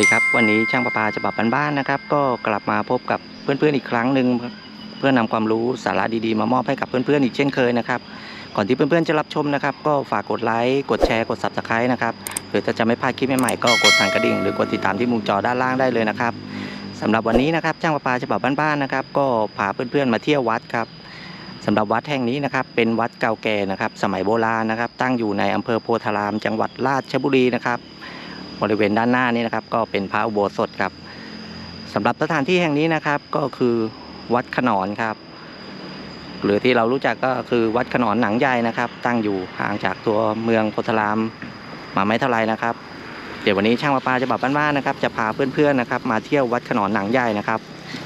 ดีครับ วันนี้ช่างประปาฉบับบ้านๆนะครับ ก็กลับมาพบกับเพื่อนๆอีกครั้งหนึ่งเพื่อนำความรู้สาระดีๆ มามอบให้กับเพื่อนๆอีกเช่นเคยนะครับก่อนที่เพื่อนๆจะรับชมนะครับ ก็ฝากกดไลค์กดแชร์กด subscribe นะครับหรือถ้าจะไม่พลาดคลิปใหม่ๆก็กดสั่นกระดิ่งหรือกดติดตามที่มุมจอด้านล่างได้เลยนะครับสำหรับวันนี้นะครับช่างประปาฉบับบ้านๆนะครับ ก็พาเพื่อนๆมาเที่ยววัดครับสำหรับวัดแห่งนี้นะครับ เป็นวัดเก่าแก่นะครับ สมัยโบราณนะครับ ตั้งอยู่ในอำเภอโพธาราม จังหวัดราชบุรีนะครับ บริเวณด้านหน้านี้นะครับ ก็เป็นพระอุโบสถครับสำหรับสถานที่แห่งนี้นะครับก็คือวัดขนอนครับ หรือที่เรารู้จักก็คือวัดขนอนหนังใหญ่นะครับ ตั้งอยู่ห่างจากตัวเมืองโพธารามมาไม่เท่าไรนะครับ เดี๋ยววันนี้ช่างประปาจะบอกบ้านๆนะครับ จะพาเพื่อนๆนะครับ มาเที่ยววัดขนอนหนังใหญ่นะครับ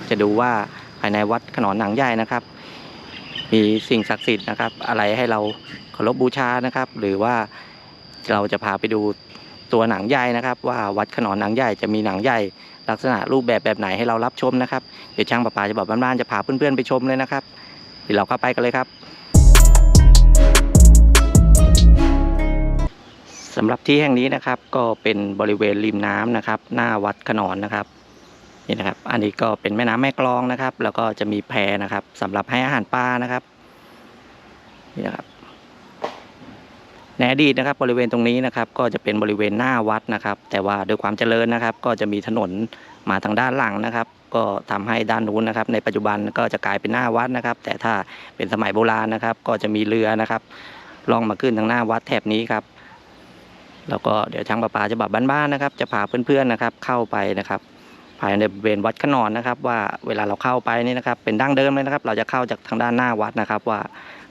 จะดูว่าภายในวัดขนอนหนังใหญ่นะครับ มีสิ่งศักดิ์สิทธิ์นะครับ อะไรให้เราเคารพบูชานะครับ หรือว่าเราจะพาไปดู ตัวหนังใหญ่นะครับ ว่าวัดขนอนหนังใหญ่จะมีหนังใหญ่ลักษณะรูปแบบแบบไหนให้เรารับชมนะครับ เดี๋ยวช่างประปาจะบอกบ้านๆจะพาเพื่อนๆไปชมเลยนะครับ เดี๋ยวเราเข้าไปกันเลยครับสำหรับที่แห่งนี้นะครับก็เป็นบริเวณริมน้ำนะครับ หน้าวัดขนอนนะครับนี่นะครับ อันนี้ก็เป็นแม่น้ำแม่กลองนะครับ แล้วก็จะมีแพนะครับสำหรับให้อาหารปลานะครับนี่นะครับ ในอดีตนะครับบริเวณตรงนี้นะครับก็จะเป็นบริเวณหน้าวัดนะครับ แต่ว่าด้วยความเจริญนะครับ ก็จะมีถนนมาทางด้านหลังนะครับ ก็ทำให้ด้านนู้นนะครับ ในปัจจุบันก็จะกลายเป็นหน้าวัดนะครับ แต่ถ้าเป็นสมัยโบราณนะครับ ก็จะมีเรือนะครับล่องมาขึ้นทางหน้าวัดแถบนี้ครับแล้วก็เดี๋ยวช่างประปาจะบับบ้านๆนะครับ จะพาเพื่อนๆนะครับเข้าไปนะครับายในบริเวณวัดขนอนนะครับ ว่าเวลาเราเข้าไปนี่นะครับ เป็นดั้งเดิมเลยนะครับ เราจะเข้าจากทางด้านหน้าวัดนะครับ ว่า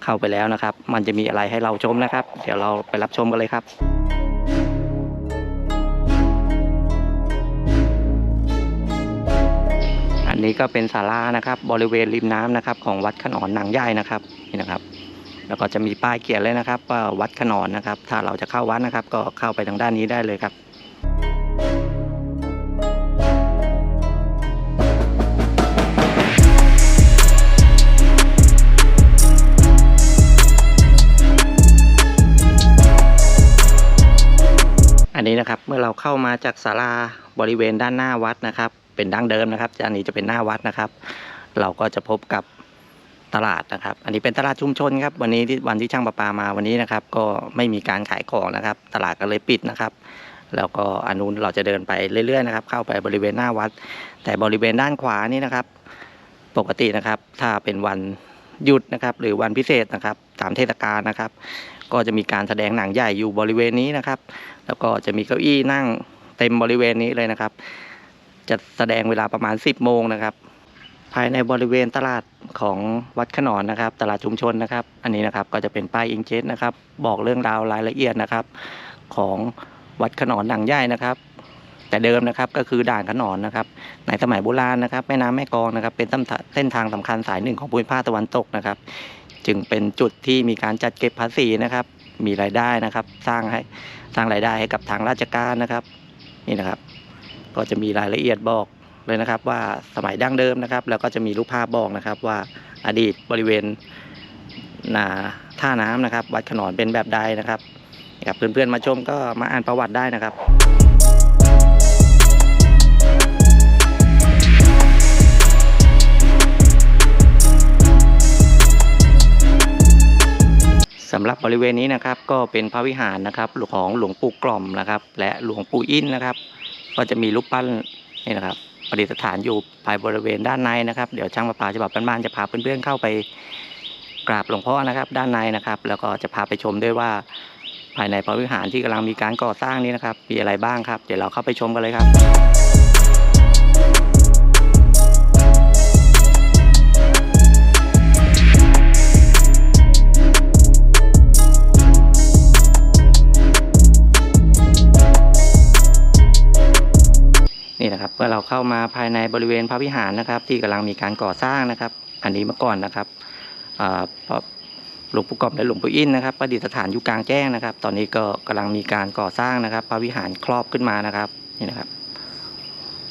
เข้าไปแล้วนะครับ มันจะมีอะไรให้เราชมนะครับ เดี๋ยวเราไปรับชมกันเลยครับอันนี้ก็เป็นศาลานะครับ บริเวณริมน้ำนะครับ ของวัดขนอนหนังใหญ่นะครับนี่นะครับ แล้วก็จะมีป้ายเขียนเลยนะครับว่าวัดขนอนนะครับ ถ้าเราจะเข้าวัดนะครับ ก็เข้าไปทางด้านนี้ได้เลยครับ นนี้นะครับเมื่อเราเข้ามาจากศาลาบริเวณด้านหน้าวัดนะครับ เป็นดั้งเดิมนะครับอันนี้จะเป็นหน้าวัดนะครับ เราก็จะพบกับตลาดนะครับ อันนี้เป็นตลาดชุมชนครับ วันนี้ที่วันที่ช่างประปามาวันนี้นะครับ ก็ไม่มีการขายของนะครับ ตลาดก็เลยปิดนะครับ แล้วก็อนุนเราจะเดินไปเรื่อยๆนะครับ เข้าไปบริเวณหน้าวัด แต่บริเวณด้านขวานี่นะครับ ปกตินะครับ ถ้าเป็นวันหยุดนะครับ หรือวันพิเศษนะครับตามเทศกาลนะครับ ก็จะมีการแสดงหนังใหญ่อยู่บริเวณนี้นะครับ แล้วก็จะมีเก้าอี้นั่งเต็มบริเวณนี้เลยนะครับ จะแสดงเวลาประมาณ 10 โมงนะครับ ภายในบริเวณตลาดของวัดขนอนนะครับ ตลาดชุมชนนะครับ อันนี้นะครับก็จะเป็นป้ายอิงเจสนะครับ บอกเรื่องราวรายละเอียดนะครับ ของวัดขนอนหนังใหญ่นะครับ แต่เดิมนะครับก็คือด่านขนอนนะครับ ในสมัยโบราณนะครับแม่น้ำแม่กองนะครับ เป็นเส้นทางสำคัญสายหนึ่งของภูมิภาคตะวันตกนะครับ จึงเป็นจุดที่มีการจัดเก็บภาษีนะครับ มีรายได้นะครับ สร้างให้ สร้างรายได้ให้กับทางราชการนะครับ นี่นะครับ ก็จะมีรายละเอียดบอกเลยนะครับ ว่าสมัยดั้งเดิมนะครับ แล้วก็จะมีรูปภาพบอกนะครับ ว่าอดีตบริเวณนาท่าน้ำนะครับ วัดขนอนเป็นแบบใดนะครับกับเพื่อนๆมาชมก็มาอ่านประวัติได้นะครับ สำหรับบริเวณนี้นะครับก็เป็นพระวิหารนะครับของหลวงปู่กล่อมนะครับ และหลวงปู่อินนะครับ ก็จะมีรูปปั้นนี่นะครับประดิษฐานอยู่ภายบริเวณด้านในนะครับ เดี๋ยวช่างประปาฉบับบ้านๆจะพาเพื่อนๆเข้าไปกราบหลวงพ่อนะครับ ด้านในนะครับ แล้วก็จะพาไปชมด้วยว่า ภายในพระวิหารที่กำลังมีการก่อสร้างนี้นะครับ มีอะไรบ้างครับ เดี๋ยวเราเข้าไปชมกันเลยครับ มื่อเราเข้ามาภายในบริเวณพระวิหารนะครับ ที่กำลังมีการก่อสร้างนะครับ อันนี้เมื่อก่อนนะครับอ่าพระหลวงปู่กอบและหลวงปู่อินนะครับประดิษฐานอยู่กลางแจ้งนะครับ ตอนนี้ก็กำลังมีการก่อสร้างนะครับ พระวิหารครอบขึ้นมานะครับนี่นะครับ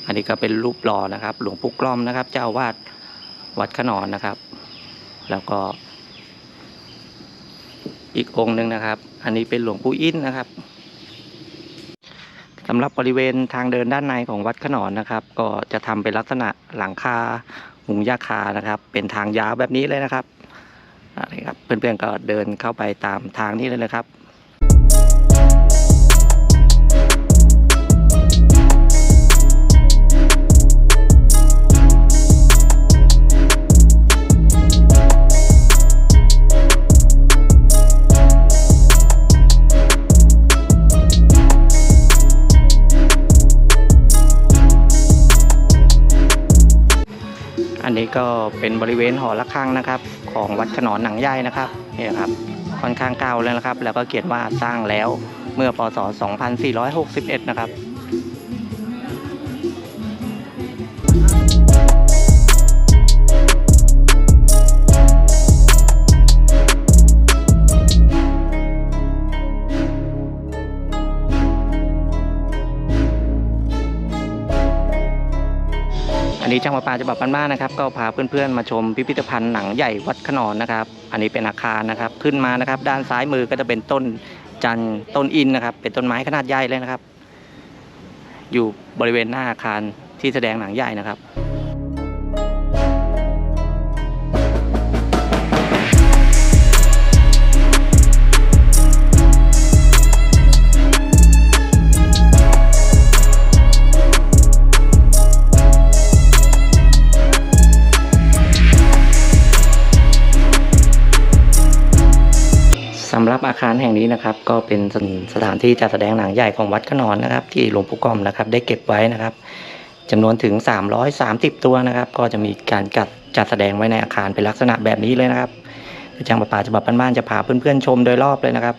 อันนี้ก็เป็นรูปหล่อนะครับ หลวงปู่กล้อมนะครับ เจ้าอาวาดวัดขนอนนะครับ แล้วก็อีกองค์หนึ่งนะครับ อันนี้เป็นหลวงปู่อินนะครับ สำหรับบริเวณทางเดินด้านในของวัดขนอนนะครับ ก็จะทำเป็นลักษณะหลังคาหุงยาคานะครับ เป็นทางยาวแบบนี้เลยนะครับอะไรครับเพื่อนๆก็เดินเข้าไปตามทางนี้เลยนะครับ นนี้ก็เป็นบริเวณหอระฆังนะครับ ของวัดขนอนหนังใหญ่นะครับนี่นะครับค่อนข้างเก่าแล้วนะครับ แล้วก็เขียนว่าสร้างแล้วเมื่อพศ 2461 นะครับ นนี้จังหวัดป่าจับบ้านมานะครับ ก็พาเพื่อนๆมาชมพิพิธภัณฑ์หนังใหญ่วัดขนอนนะครับ อันนี้เป็นอาคารนะครับ ขึ้นมานะครับ ด้านซ้ายมือก็จะเป็นต้นจันต้นอินนะครับ เป็นต้นไม้ขนาดใหญ่เลยนะครับ อยู่บริเวณหน้าอาคารที่แสดงหนังใหญ่นะครับ คารแห่งนี้นะครับ ก็เป็นสถานที่จัดแสดงหนังใหญ่ของวัดขนอนนะครับ ที่หลวงปู่ก้อมนะครับ ได้เก็บไว้นะครับจำนวนถึง 330 ตัวนะครับ ก็จะมีการจัดจัดแสดงไว้ในอาคารเป็นลักษณะแบบนี้เลยนะครับเดี๋ยวจังประปาฉบับบ้านๆจะพาเพื่อนๆชมโดยรอบเลยนะครับ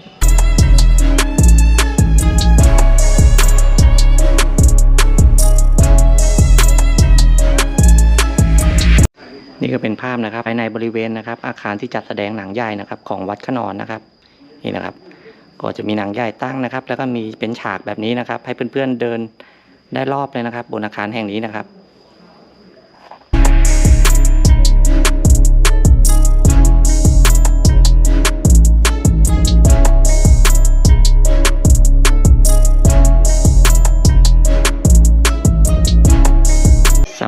นี่ก็เป็นภาพนะครับภายในบริเวณนะครับ อาคารที่จัดแสดงหนังใหญ่นะครับ ของวัดขนอนนะครับ นี่นะครับ ก็จะมีหนังใหญ่ตั้งนะครับ แล้วก็มีเป็นฉากแบบนี้นะครับ ให้เพื่อนๆเดินได้รอบเลยนะครับ บนอาคารแห่งนี้นะครับ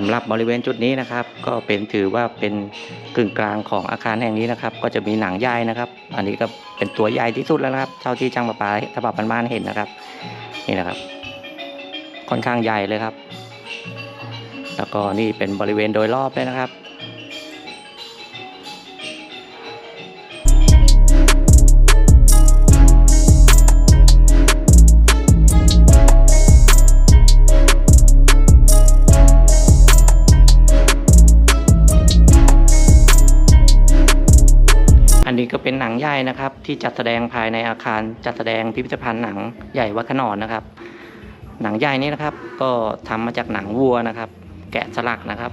ำหรับบริเวณจุดนี้นะครับ ก็เป็นถือว่าเป็นกึ่งกลางของอาคารแห่งนี้นะครับ ก็จะมีหนังใหญ่นะครับ อันนี้ก็เป็นตัวใหญ่ที่สุดแล้วนะครับ เท่าที่จังประปาฉบับบ้านๆเห็นนะครับ นี่นะครับ ค่อนข้างใหญ่เลยครับ แล้วก็นี่เป็นบริเวณโดยรอบเลยนะครับ ก็เป็นะครับ ที่จัดแสดงภายในอาคารจัดแสดงพิพิธภัณฑ์หนังใหญ่วัดขนอนนะครับ หนังใหญ่นี้นะครับ ก็ทำมาจากหนังวัวนะครับ แกะสลักนะครับ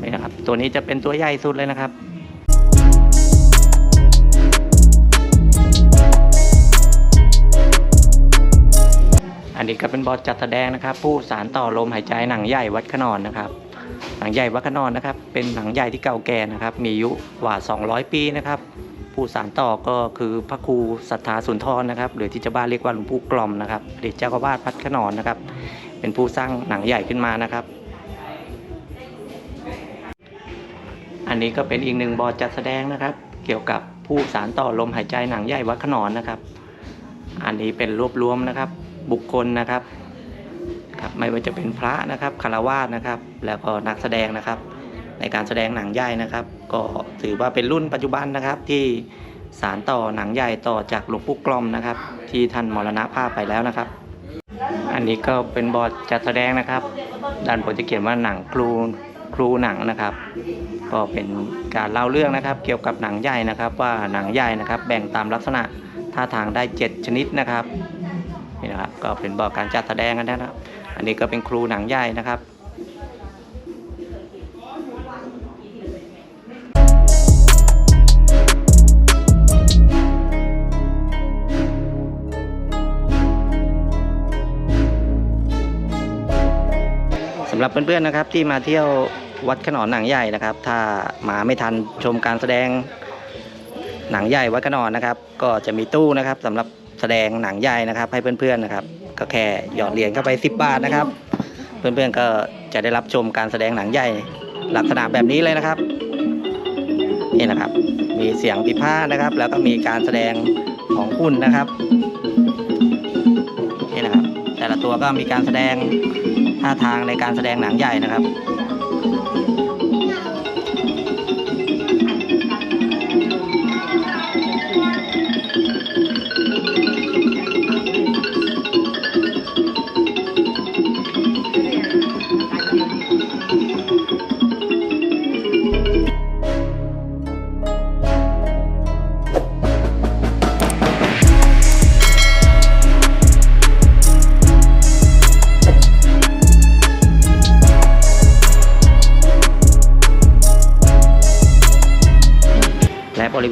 นี่นะครับ ตัวนี้จะเป็นตัวใหญ่สุดเลยนะครับอันนี้ก็เป็นบอร์ดจัดแสดงนะครับ ผู้สารต่อลมหายใจหนังใหญ่วัดขนอนนะครับ หนังใหญ่วัดขนอนนะครับ เป็นหนังใหญ่ที่เก่าแก่นะครับ มีอายุกว่า 200 ปีนะครับ ผู้สานต่อก็คือพระครูศรัทธาสุนทรนะครับ หรือที่ชาวบ้านเรียกว่าหลวงปู่กลอมนะครับอดีตเจ้าอาวาสวัดขนอนนะครับ เป็นผู้สร้างหนังใหญ่ขึ้นมานะครับ อันนี้ก็เป็นอีกหนึ่งบอร์ดจัดแสดงนะครับ เกี่ยวกับผู้สารต่อลมหายใจหนังใหญ่วัดขนอนนะครับ อันนี้เป็นรวบรวมนะครับ บุคคลนะครับ ครับ ไม่ว่าจะเป็นพระนะครับคารวาสนะครับ แล้วก็นักแสดงนะครับ ในการแสดงหนังใหญ่นะครับ ก็ถือว่าเป็นรุ่นปัจจุบันนะครับที่สารต่อหนังใหญ่ต่อจากหลวงปู่กลอมนะครับ ที่ท่านมรณภาพไปแล้วนะครับ อันนี้ก็เป็นบอร์ดจัดแสดงนะครับด้านบนจะเขียนว่าหนังครูครูหนังนะครับ ก็เป็นการเล่าเรื่องนะครับ เกี่ยวกับหนังใหญ่นะครับ ว่าหนังใหญ่นะครับ แบ่งตามลักษณะท่าทางได้ 7 ชนิดนะครับนี่นะครับก็เป็นบอร์ดการจัดแสดงกันนะครับ นนี้ก็เป็นครูหนังใหญ่นะครับสำหรับเพื่อนๆนะครับที่มาเที่ยววัดขนอนหนังใหญ่นะครับ ถ้ามาไม่ทันชมการแสดงหนังใหญ่วัดขนอนนะครับ ก็จะมีตู้นะครับสำหรับแสดงหนังใหญ่นะครับ ให้เพื่อนๆนะครับ ก็แค่หยอดเหรียญเข้าไป 10 บาทนะครับ เพื่อนๆก็จะได้รับชมการแสดงหนังใหญ่ลักษณะแบบนี้เลยนะครับ นี่นะครับ มีเสียงพิพาทนะครับ แล้วก็มีการแสดงของหุ่นนะครับนี่นะครับ แต่ละตัวก็มีการแสดงท่าทางในการแสดงหนังใหญ่นะครับ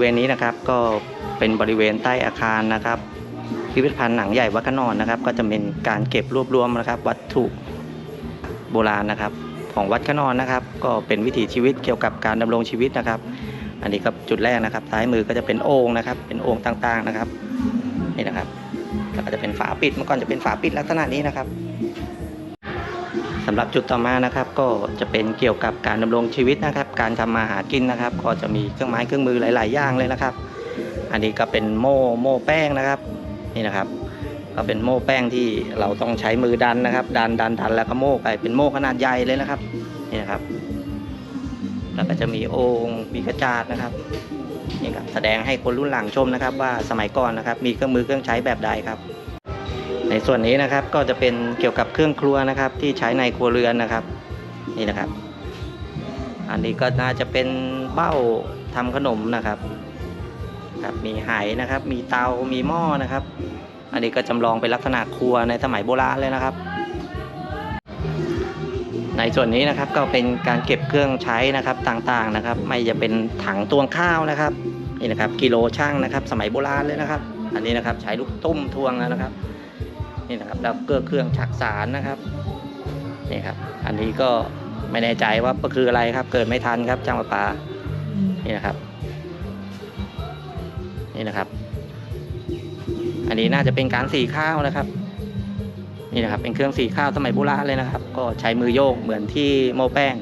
เวณนี้นะครับก็เป็นบริเวณใต้อาคารนะครับ พิพิธภัณฑ์หนังใหญ่วัดขนอนนะครับ ก็จะเป็นการเก็บรวบรวมนะครับ วัตถุโบราณนะครับ ของวัดขนอนนะครับ ก็เป็นวิถีชีวิตเกี่ยวกับการดำรงชีวิตนะครับ อันนี้ก็จุดแรกนะครับซ้ายมือก็จะเป็นโอ่งนะครับ เป็นโอ่งต่างๆนะครับนี่นะครับแล้วก็จะเป็นฝาปิดเมื่อก่อนจะเป็นฝาปิดลักษณะนี้นะครับ สำหรับจุดต่อมานะครับ ก็จะเป็นเกี่ยวกับการดำรงชีวิตนะครับ การทำมาหากินนะครับ ก็จะมีเครื่องไม้เครื่องมือหลาย ๆ อย่างเลยนะครับ อันนี้ก็เป็นโม่โม่แป้งนะครับ นี่นะครับ ก็เป็นโม่แป้งที่เราต้องใช้มือดันนะครับ ดันดันดันแล้วก็โม่ไปเป็นโม่ขนาดใหญ่เลยนะครับ นี่นะครับแล้วก็จะมีโอ่งมีกระจาดนะครับนี่ครับแสดงให้คนรุ่นหลังชมนะครับ ว่าสมัยก่อนนะครับ มีเครื่องมือเครื่องใช้แบบใดครับ ในส่วนนี้นะครับก็จะเป็นเกี่ยวกับเครื่องครัวนะครับที่ใช้ในครัวเรือนนะครับ นี่นะครับ อันนี้ก็น่าจะเป็นเบ้าทำขนมนะครับครับมีไหนะครับ มีเตา มีหม้อนะครับ อันนี้ก็จำลองเป็นลักษณะครัวในสมัยโบราณเลยนะครับ ในส่วนนี้นะครับก็เป็นการเก็บเครื่องใช้นะครับต่างๆนะครับ ไม่จะเป็นถังตวงข้าวนะครับนี่นะครับกิโลช่างนะครับ สมัยโบราณเลยนะครับ อันนี้นะครับใช้ลูกตุ้มทวงแล้วนะครับ นี่นะครับ แล้วก็เครื่องฉักสารนะครับนี่ครับ อันนี้ก็ไม่แน่ใจว่าคืออะไรครับ เกิดไม่ทันครับจ้างประปานี่นะครับ นี่นะครับ อันนี้น่าจะเป็นการสีข้าวนะครับ นี่นะครับ เป็นเครื่องสีข้าวสมัยโบราณเลยนะครับ ก็ใช้มือโยกเหมือนที่โมแป้ง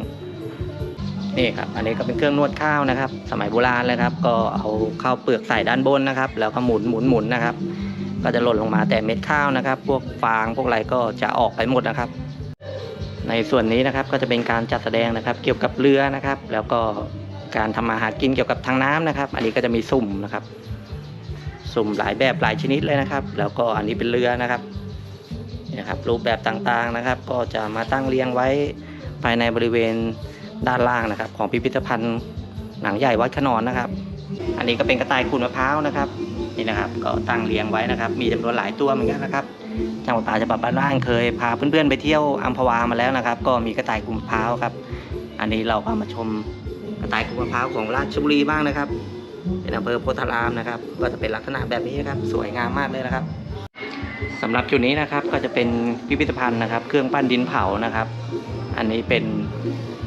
นี่ครับ อันนี้ก็เป็นเครื่องนวดข้าวนะครับ สมัยโบราณเลยครับ ก็เอาข้าวเปลือกใส่ด้านบนนะครับ แล้วก็หมุนหมุนหมุนนะครับ ก็จะหล่นลงมาแต่เม็ดข้าวนะครับ พวกฟางพวกอะไรก็จะออกไปหมดนะครับ ในส่วนนี้นะครับก็จะเป็นการจัดแสดงนะครับ เกี่ยวกับเรือนะครับ แล้วก็การทำมาหากินเกี่ยวกับทางน้ำนะครับ อันนี้ก็จะมีสุ่มนะครับ สุ่มหลายแบบหลายชนิดเลยนะครับ แล้วก็อันนี้เป็นเรือนะครับนี่นะครับรูปแบบต่างๆนะครับ ก็จะมาตั้งเรียงไว้ภายในบริเวณด้านล่างนะครับ ของพิพิธภัณฑ์หนังใหญ่วัดขนอนนะครับ อันนี้ก็เป็นกระต่ายขูดมะพร้าวนะครับ นี่นะครับ ก็ตั้งเรียงไว้นะครับ มีจำนวนหลายตัวเหมือนกันนะครับจังหวัดตาฉบับบ้านบ้านเคยพาเพื่อนๆไปเที่ยวอัมพวามาแล้วนะครับ ก็มีกระต่ายขูดมะพร้าวครับ อันนี้เราก็มาชมกระต่ายขูดมะพร้าวของราชบุรีบ้างนะครับ เป็นอำเภอโพธารามนะครับ ก็จะเป็นลักษณะแบบนี้นะครับ สวยงามมากเลยนะครับสำหรับจุดนี้นะครับก็จะเป็นพิพิธภัณฑ์นะครับ เครื่องปั้นดินเผานะครับ อันนี้เป็น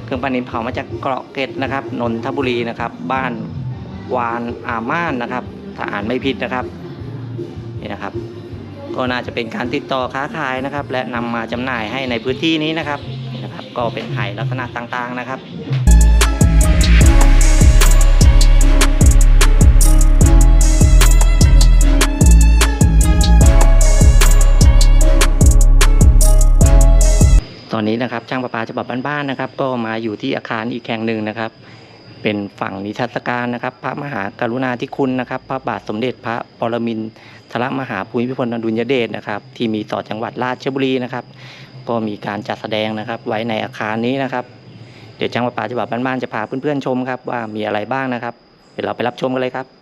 เครื่องปั้นดินเผามาจากเกาะเกร็ดนะครับ นนทบุรีนะครับ บ้านวานอาม่านนะครับ ถ้าอ่านไม่ผิดนะครับนี่นะครับ ก็น่าจะเป็นการติดต่อค้าขายนะครับ และนำมาจำหน่ายให้ในพื้นที่นี้นะครับนี่นะครับ ก็เป็นไหลักษณะต่างๆนะครับตอนนี้นะครับช่างประปาฉบับบ้านๆนะครับ ก็มาอยู่ที่อาคารอีกแห่งหนึ่งนะครับ เป็นฝั่งนิทรรศการนะครับ พระมหากรุณาธิคุณนะครับ พระบาทสมเด็จพระปรมินทรมหาภูมิพลอดุลยเดชนะครับ ที่มีต่อจังหวัดราชบุรีนะครับ ก็มีการจัดแสดงนะครับ ไว้ในอาคารนี้นะครับ เดี๋ยวช่างประปาจะบัดบ้านๆจะพาเพื่อนๆชมครับว่ามีอะไรบ้างนะครับ เดี๋ยวเราไปรับชมกันเลยครับ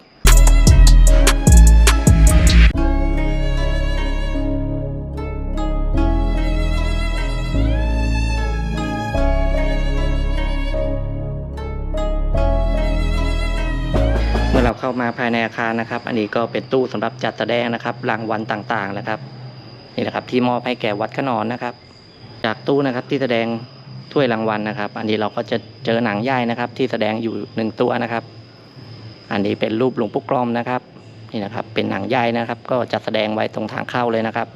เข้ามาภายในอาคารนะครับ อันนี้ก็เป็นตู้สำหรับจัดแสดงนะครับ รางวัลต่างๆนะครับ นี่นะครับที่มอบให้แก่วัดขนอนนะครับ จากตู้นะครับที่แสดงถ้วยรางวัลนะครับ อันนี้เราก็จะเจอหนังใหญ่นะครับ ที่แสดงอยู่หนึ่งตัวนะครับ อันนี้เป็นรูปหลวงปู่กรอมนะครับนี่นะครับ เป็นหนังใหญ่นะครับ ก็จัดแสดงไว้ตรงทางเข้าเลยนะครับ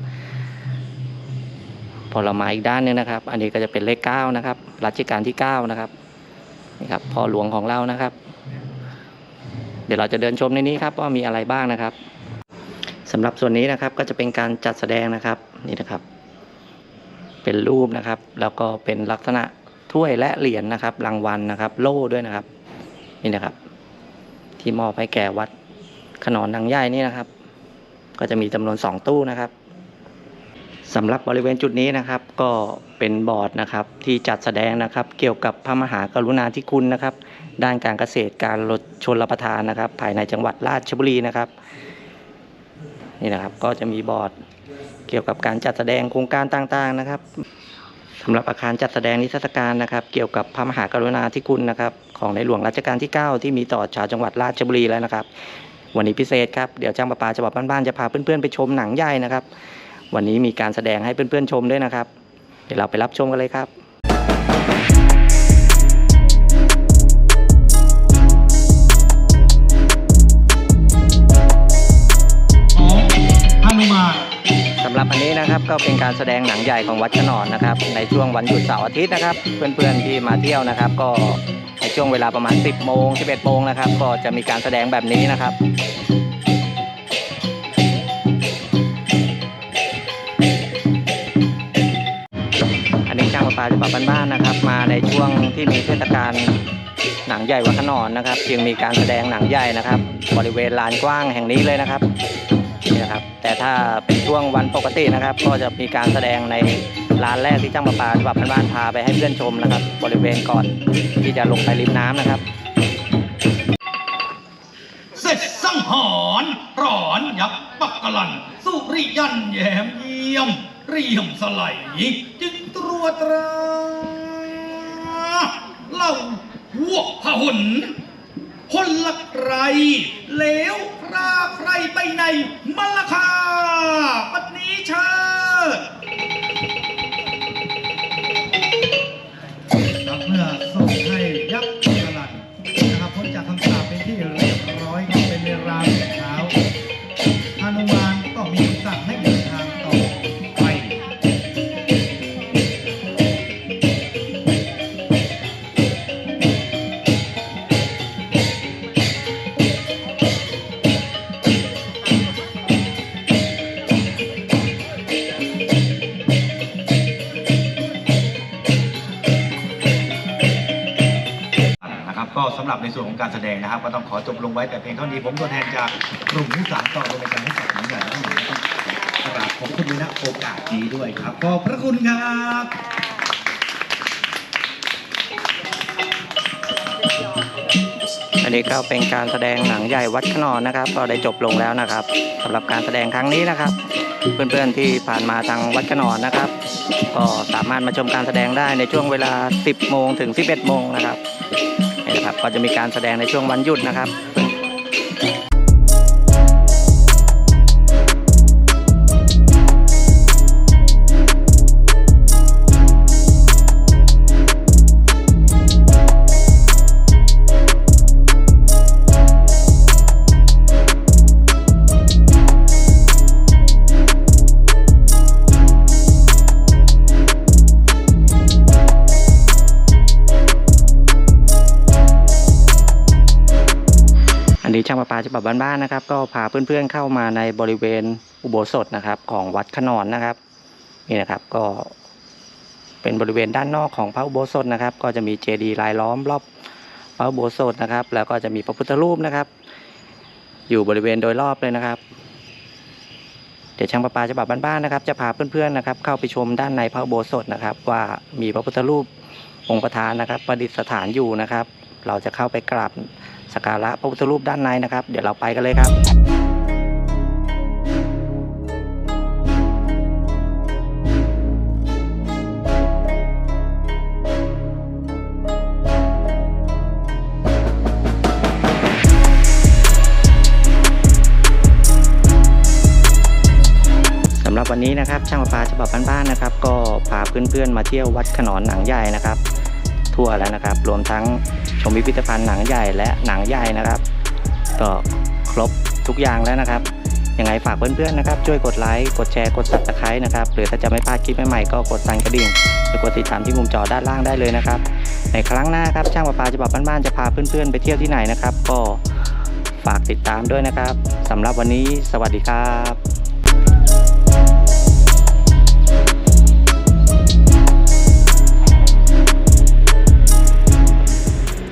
ผลไม้อีกด้านหนึงนะครับ อันนี้ก็จะเป็นเลขเก้านะครับรัชกาลที่เก้านะครับนี่ครับพ่อหลวงของเรานะครับ เดี๋ยวเราจะเดินชมในนี้ครับว่ามีอะไรบ้างนะครับสำหรับส่วนนี้นะครับก็จะเป็นการจัดแสดงนะครับนี่นะครับ เป็นรูปนะครับ แล้วก็เป็นลักษณะถ้วยและเหรียญนะครับ รางวัลนะครับ โล่ด้วยนะครับ นี่นะครับ ที่มอบให้แก่วัดขนอนนางใหญ่นี่นะครับ ก็จะมีจำนวนสองตู้นะครับสำหรับบริเวณจุดนี้นะครับ ก็เป็นบอร์ดนะครับที่จัดแสดงนะครับ เกี่ยวกับพระมหากรุณาธิคุณนะครับ ด้านการเกษตรการลดชนรับประทานนะครับ ภายในจังหวัดราชบุรีนะครับนี่นะครับก็จะมีบอร์ดเกี่ยวกับการจัดแสดงโครงการต่างๆนะครับสำหรับอาคารจัดแสดงนิทรรศการนะครับ เกี่ยวกับพระมหากรุณาธิคุณนะครับ ของในหลวงรัชกาลที่ 9 ที่มีต่อชาวจังหวัดราชบุรีแล้วนะครับ วันนี้พิเศษครับเดี๋ยวจ้างประปาจังหวัดบ้านๆจะพาเพื่อนๆไปชมหนังใหญ่นะครับ วันนี้มีการแสดงให้เพื่อนๆชมด้วยนะครับ เดี๋ยวเราไปรับชมกันเลยครับ นนี้นะครับก็เป็นการแสดงหนังใหญ่ของวัดขนอนนะครับ ในช่วงวันหยุดเสาร์อาทิตย์นะครับ เพื่อนๆที่มาเที่ยวนะครับ ก็ในช่วงเวลาประมาณ 10โมง11โมงนะครับ ก็จะมีการแสดงแบบนี้นะครับอันนี้ช่างประปาฉบับบ้านๆนะครับ มาในช่วงที่มีเทศกาลหนังใหญ่วัดขนอนนะครับ จึงมีการแสดงหนังใหญ่นะครับ บริเวณลานกว้างแห่งนี้เลยนะครับนี่นะครับ แต่ถ้าเป็นช่วงวันปกตินะครับ ก็จะมีการแสดงในร้านแรกที่จ้างประปาฉบับพันบ้านพาไปให้เพื่อนชมนะครับ บริเวณก่อนที่จะลงไปริมน้ำนะครับ เสร็จสังหรณ์ร้อนยับปักกลัน สุริยันแยมเยี่ยม เรียมสไลด์จึงตรวจตราเล่าหัวพหุนคนละใครเลว ราใครไปในมลคาปัตนี้เชิดำหรับในส่วนของการแสดงนะครับ ก็ต้องขอจบลงไว้แต่เพียงเท่านี้ผมตัวแทนจากกลุ่มที่สามต่อโดยการให้จัดหนังใหญ่ทั้งหมดต้องกราบขอบคุณด้วยนะโอกาสนี้ด้วยครับ ขอบพระคุณครับอันนี้ก็เป็นการแสดงหนังใหญ่วัดขนอนนะครับ ก็ได้จบลงแล้วนะครับสำหรับการแสดงครั้งนี้นะครับ เพื่อนๆที่ผ่านมาทางวัดขนอนนะครับ ก็สามารถมาชมการแสดงได้ในช่วงเวลา 10 โมงถึง 11 โมงนะครับ นะครับ ก็จะมีการแสดงในช่วงวันหยุดนะครับางประปาฉบับบ้านๆนะครับ ก็พาเพื่อนๆเข้ามาในบริเวณอุโบสถนะครับ ของวัดขนอนนะครับนี่นะครับก็เป็นบริเวณด้านนอกของพระอุโบสถนะครับ ก็จะมีเจดีย์รายล้อมรอบพระอุโบสถนะครับ แล้วก็จะมีพระพุทธรูปนะครับ อยู่บริเวณโดยรอบเลยนะครับ เดี๋ยวช่างประปาฉบับบ้านๆนะครับ จะพาเพื่อนๆนะครับ เข้าไปชมด้านในพระอุโบสถนะครับ ว่ามีพระพุทธรูปองค์ประธานนะครับ ประดิษฐานอยู่นะครับ เราจะเข้าไปกราบ สักการะพระพุทธรูปด้านในนะครับ เดี๋ยวเราไปกันเลยครับ สำหรับวันนี้นะครับช่างประปาฉบับบ้านๆนะครับ ก็พาเพื่อนๆมาเที่ยววัดขนอนหนังใหญ่นะครับ ทั่วแล้วนะครับ รวมทั้งชมพิพิธภัณฑ์หนังใหญ่และหนังใหญ่นะครับก็ครบทุกอย่างแล้วนะครับยังไงฝากเพื่อนๆนะครับ ช่วยกดไลค์กดแชร์กด subscribe นะครับหรือถ้าจะไม่พลาดคลิปใหม่ๆก็กดสั่นกระดิ่งหรือกดติดตามที่มุมจอด้านล่างได้เลยนะครับ ในครั้งหน้าครับช่างประปาจะบอกบ้านๆจะพาเพื่อนๆไปเที่ยวที่ไหนนะครับ ก็ฝากติดตามด้วยนะครับสำหรับวันนี้ สวัสดีครับ